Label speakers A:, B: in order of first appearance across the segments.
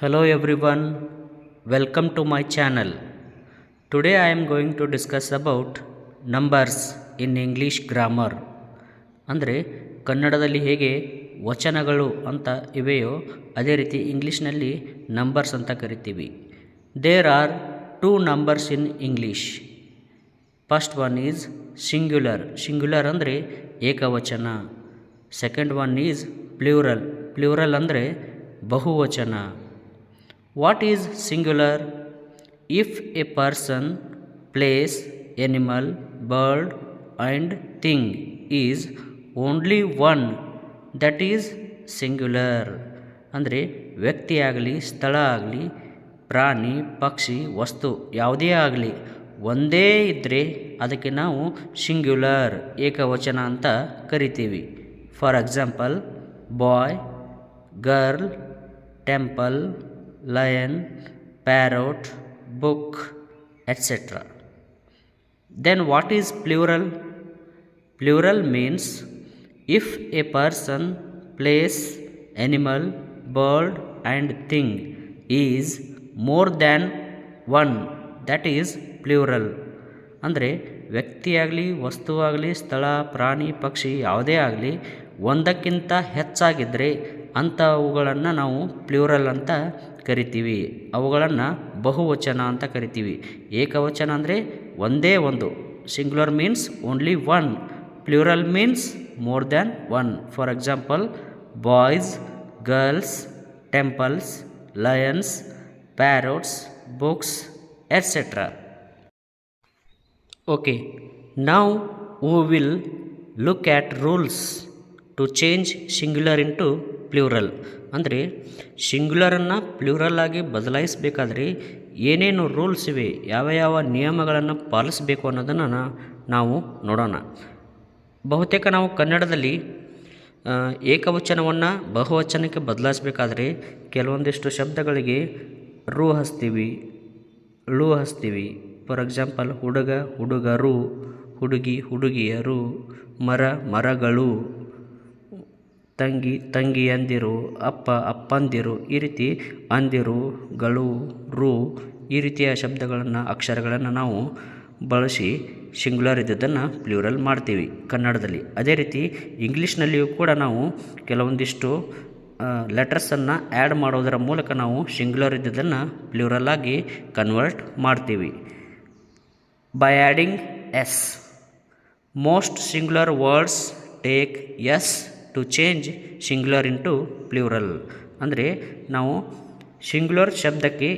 A: Hello everyone, welcome to my channel. Today I am going to discuss about numbers in English grammar. ಅಂದರೆ ಕನ್ನಡದಲ್ಲಿ ಹೇಗೆ ವಚನಗಳು ಅಂತ ಇವೆಯೋ ಅದೇ ರೀತಿ ಇಂಗ್ಲೀಷ್ನಲ್ಲಿ ನಂಬರ್ಸ್ ಅಂತ ಕರಿತೀವಿ. There are two numbers in English first one is singular singular ಅಂದರೆ ಏಕವಚನ. Second one is plural plural ಅಂದರೆ ಬಹುವಚನ. What is singular if a person place animal bird and thing is only one that is singular ಅಂದರೆ ವ್ಯಕ್ತಿಯಾಗಲಿ ಸ್ಥಳ ಆಗಲಿ, ಪ್ರಾಣಿ, ಪಕ್ಷಿ, ವಸ್ತು ಯಾವುದೇ ಆಗಲಿ, ಒಂದೇ ಇದ್ದರೆ ಅದಕ್ಕೆ ನಾವು ಸಿಂಗ್ಯುಲರ್ ಏಕವಚನ ಅಂತ ಕರಿತೀವಿ. For example boy girl temple lion parrot, book etcetera then what is plural plural means if a person place animal bird and thing is more than one that is plural ಅಂದರೆ ವ್ಯಕ್ತಿಯಾಗಲಿ ವಸ್ತುವಾಗಲಿ ಸ್ಥಳ, ಪ್ರಾಣಿ, ಪಕ್ಷಿ ಯಾವುದೇ ಆಗಲಿ ಒಂದಕ್ಕಿಂತ ಹೆಚ್ಚಾಗಿದ್ದರೆ ಅಂಥವುಗಳನ್ನು ನಾವು ಪ್ಲ್ಯೂರಲ್ ಅಂತ ಕರಿತೀವಿ. ಅವುಗಳನ್ನು ಬಹುವಚನ ಅಂತ ಕರಿತೀವಿ. ಏಕವಚನ ಅಂದರೆ ಒಂದೇ ಒಂದು. Singular means only one plural means more than one for example boys girls temples lions parrots books etcetera okay ನಾವು who will look at rules to change singular into plural ಅಂದರೆ ಸಿಂಗ್ಯುಲರನ್ನು ಪ್ಲೂರಲ್ ಆಗಿ ಬದಲಾಯಿಸಬೇಕಾದ್ರೆ ಏನೇನು ರೂಲ್ಸ್ ಇವೆ, ಯಾವ ಯಾವ ನಿಯಮಗಳನ್ನು ಪಾಲಿಸಬೇಕು ಅನ್ನೋದನ್ನು ನಾವು ನೋಡೋಣ. ಬಹುತೇಕ ನಾವು ಕನ್ನಡದಲ್ಲಿ ಏಕವಚನವನ್ನು ಬಹುವಚನಕ್ಕೆ ಬದಲಾಯಿಸಬೇಕಾದ್ರೆ ಕೆಲವೊಂದಿಷ್ಟು ಶಬ್ದಗಳಿಗೆ ರು ಹಸ್ತೀವಿ ಳು ಹಸ್ತೀವಿ ಫಾರ್ ಎಕ್ಸಾಂಪಲ್ ಹುಡುಗ, ಹುಡುಗರು, ಹುಡುಗಿ, ಹುಡುಗಿಯರು, ಮರ, ಮರಗಳು. ತಂಗಿ ತಂಗಿಯಂದಿರು ಅಪ್ಪ, ಅಪ್ಪಂದಿರು, ಈ ರೀತಿ ಅಂದಿರು, ಗಳು, ರು, ಈ ರೀತಿಯ ಶಬ್ದಗಳನ್ನು, ಅಕ್ಷರಗಳನ್ನು ನಾವು ಬಳಸಿ ಸಿಂಗ್ಯುಲರ್ ಇದ್ದದ್ದನ್ನು ಪ್ಲ್ಯೂರಲ್ ಮಾಡ್ತೀವಿ ಕನ್ನಡದಲ್ಲಿ. ಅದೇ ರೀತಿ ಇಂಗ್ಲೀಷ್ನಲ್ಲಿಯೂ ಕೂಡ ನಾವು ಕೆಲವೊಂದಿಷ್ಟು ಲೆಟರ್ಸನ್ನು ಆ್ಯಡ್ ಮಾಡೋದರ ಮೂಲಕ ನಾವು ಸಿಂಗ್ಯುಲರ್ ಇದ್ದದ್ದನ್ನು ಪ್ಲ್ಯೂರಲ್ ಆಗಿ ಕನ್ವರ್ಟ್ ಮಾಡ್ತೀವಿ. By adding S most singular words take S to change singular into plural ಅಂದರೆ ನಾವು ಸಿಂಗ್ಯುಲರ್ ಶಬ್ದಕ್ಕೆ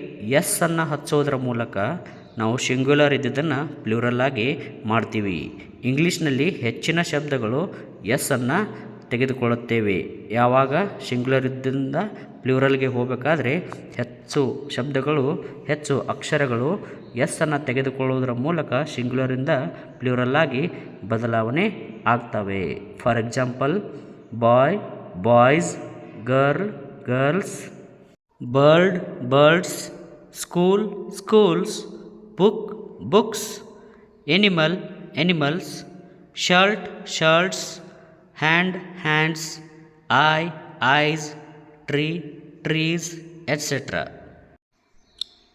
A: ಎಸ್ ಅನ್ನು ಹಚ್ಚೋದ್ರ ಮೂಲಕ ನಾವು ಸಿಂಗ್ಯುಲರ್ ಇದ್ದಿದ್ದನ್ನು ಪ್ಲ್ಯೂರಲ್ ಆಗಿ ಮಾಡ್ತೀವಿ. ಇಂಗ್ಲೀಷ್ನಲ್ಲಿ ಹೆಚ್ಚಿನ ಶಬ್ದಗಳು ಎಸ್ ಅನ್ನು ತೆಗೆದುಕೊಳ್ಳುತ್ತೇವೆ. ಯಾವಾಗ ಸಿಂಗ್ಯುಲರ್ ಇದ್ದಿಂದ ಪ್ಲ್ಯೂರಲ್ಗೆ ಹೋಗಬೇಕಾದ್ರೆ ಹೆಚ್ಚು ಶಬ್ದಗಳು, ಹೆಚ್ಚು ಅಕ್ಷರಗಳು ಎಸ್ಸನ್ನು ತೆಗೆದುಕೊಳ್ಳುವುದರ ಮೂಲಕ ಸಿಂಗ್ಯುಲರಿಂದ ಪ್ಲ್ಯೂರಲ್ ಆಗಿ ಬದಲಾವಣೆ ಆಗ್ತವೆ. For example boy boys girl girls bird birds school schools book books animal animals shirt shirts hand hands eye eyes tree trees etc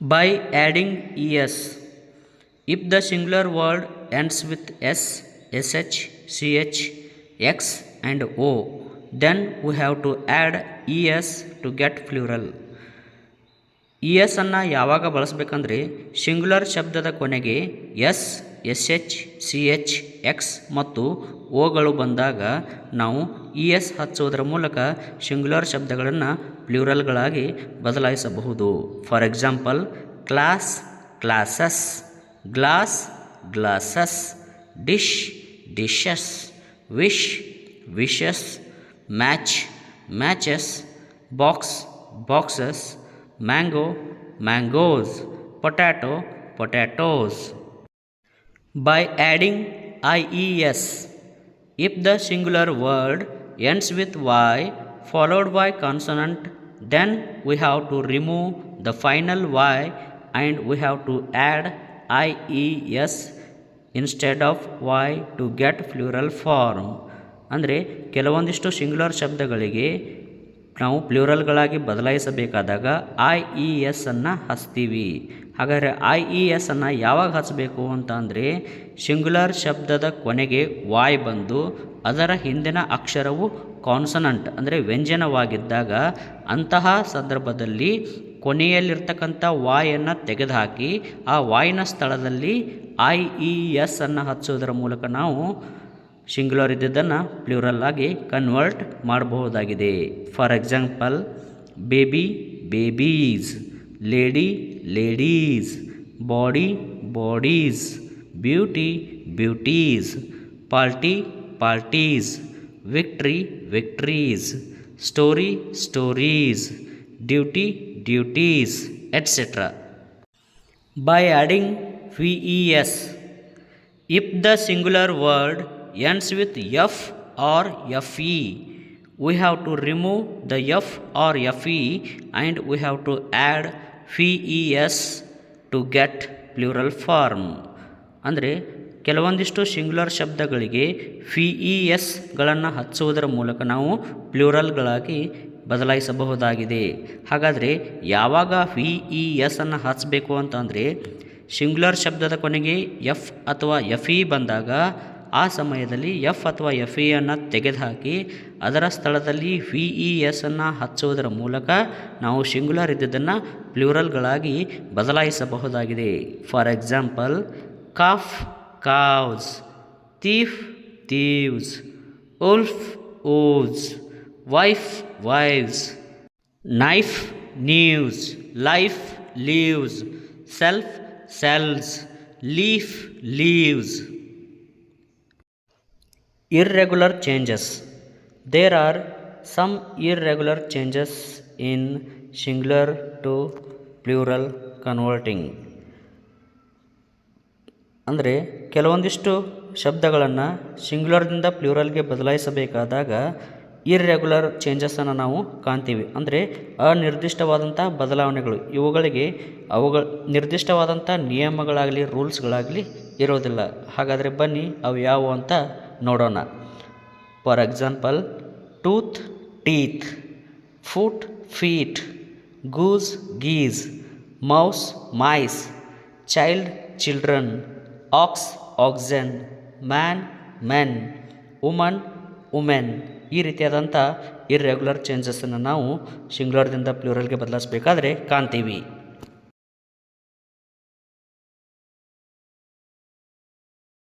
A: by adding es if the singular word ends with s sh ch x and o. Then we have to add es to get plural. E S ಅನ್ನು ಯಾವಾಗ ಬಳಸಬೇಕಂದ್ರೆ singular ಶಬ್ದದ ಕೊನೆಗೆ S S H C H X ಮತ್ತು ಓಗಳು ಬಂದಾಗ ನಾವು E S ಹಚ್ಚುವುದರ ಮೂಲಕ ಸಿಂಗ್ಯುಲರ್ ಶಬ್ದಗಳನ್ನು ಪ್ಲ್ಯೂರಲ್ಗಳಾಗಿ ಬದಲಾಯಿಸಬಹುದು. For example class classes glass glasses dish dishes wish wishes, match, matches, box, boxes, mango, mangoes, potato, potatoes. By adding IES, if the singular word ends with Y followed by consonant, then we have to remove the final Y and we have to add IES instead of Y to get plural form. ಅಂದರೆ ಕೆಲವೊಂದಿಷ್ಟು singular ಶಬ್ದಗಳಿಗೆ ನಾವು ಪ್ಲೂರಲ್ಗಳಾಗಿ ಬದಲಾಯಿಸಬೇಕಾದಾಗ I E S ಅನ್ನು ಹಚ್ತೀವಿ. ಹಾಗಾದರೆ I E S ಅನ್ನು ಯಾವಾಗ ಹಚ್ಚಬೇಕು ಅಂತ ಅಂದರೆ ಸಿಂಗ್ಯುಲರ್ ಶಬ್ದದ ಕೊನೆಗೆ ವಾಯ್ ಬಂದು ಅದರ ಹಿಂದಿನ ಅಕ್ಷರವು ಕಾನ್ಸನಂಟ್ ಅಂದರೆ ವ್ಯಂಜನವಾಗಿದ್ದಾಗ ಅಂತಹ ಸಂದರ್ಭದಲ್ಲಿ ಕೊನೆಯಲ್ಲಿರ್ತಕ್ಕಂಥ ವಾಯನ್ನು ತೆಗೆದುಹಾಕಿ ಆ ವಾಯಿನ ಸ್ಥಳದಲ್ಲಿ ಐ ಇ ಎಸ್ ಅನ್ನು ಹಚ್ಚುವುದರ ಮೂಲಕ ನಾವು ಸಿಂಗ್ಯುಲರ್ ಇದ್ದಿದ್ದನ್ನು ಪ್ಲೂರಲ್ ಆಗಿ ಕನ್ವರ್ಟ್ ಮಾಡಬಹುದಾಗಿದೆ. For example, baby, babies, lady, ladies, body, bodies, beauty, beauties party parties victory, victories, story, stories, duty, duties, etcetera. By adding V E S, if the singular word ends with F or FE, we have to remove the F or FE and we have to add VES to get plural form. ಅಂದರೆ ಕೆಲವೊಂದಿಷ್ಟು singular ಶಬ್ದಗಳಿಗೆ V E ಎಸ್ಗಳನ್ನು ಹಚ್ಚುವುದರ ಮೂಲಕ ನಾವು ಪ್ಲೂರಲ್ಗಳಾಗಿ ಬದಲಾಯಿಸಬಹುದಾಗಿದೆ ಹಾಗಾದರೆ ಯಾವಾಗ V E S ಅನ್ನು ಹಚ್ಚಬೇಕು ಅಂತಂದರೆ ಸಿಂಗ್ಯುಲರ್ ಶಬ್ದದ ಕೊನೆಗೆ ಎಫ್ ಅಥವಾ ಎಫ್ ಇ ಬಂದಾಗ ಆ ಸಮಯದಲ್ಲಿ ಎಫ್ ಅಥವಾ ಎಫ್ ಅನ್ನು ತೆಗೆದುಹಾಕಿ ಅದರ ಸ್ಥಳದಲ್ಲಿ ವಿ ಇ ಎಸ್ ಅನ್ನು ಹಚ್ಚುವುದರ ಮೂಲಕ ನಾವು ಸಿಂಗ್ಯುಲರ್ ಇದ್ದದನ್ನು ಪ್ಲೂರಲ್ಗಳಾಗಿ ಬದಲಾಯಿಸಬಹುದಾಗಿದೆ. For example, calf, calves, thief, thieves, wolf wolves wife, wives, knife, knives, life, leaves, self, selves, leaf, leaves. Irregular changes. There are some irregular changes in singular to plural converting. ಅಂದರೆ ಕೆಲವೊಂದಿಷ್ಟು ಶಬ್ದಗಳನ್ನು ಸಿಂಗ್ಯುಲರ್ದಿಂದ ಪ್ಲೂರಲ್ಗೆ ಬದಲಾಯಿಸಬೇಕಾದಾಗ irregular ಚೇಂಜಸನ್ನು ನಾವು ಕಾಣ್ತೀವಿ. ಅಂದರೆ ಅನಿರ್ದಿಷ್ಟವಾದಂಥ ಬದಲಾವಣೆಗಳು. ಇವುಗಳಿಗೆ ಅವುಗಳ ನಿರ್ದಿಷ್ಟವಾದಂಥ ನಿಯಮಗಳಾಗಲಿ ರೂಲ್ಸ್ಗಳಾಗಲಿ ಇರೋದಿಲ್ಲ. ಹಾಗಾದರೆ ಬನ್ನಿ, ಅವು ಯಾವುವು ಅಂತ ನೋಡೋಣ. For example tooth teeth foot feet goose geese mouse mice child children ox oxen man men woman women ಈ ರೀತಿಯಾದಂಥ ಇರ್ರೆಗ್ಯುಲರ್ ಚೇಂಜಸ್ಸನ್ನು ನಾವು ಸಿಂಗ್ಯುಲರ್ದಿಂದ ಪ್ಲೂರಲ್ಗೆ ಬದಲಾಯಿಸಬೇಕಾದ್ರೆ ಕಾಣ್ತೀವಿ.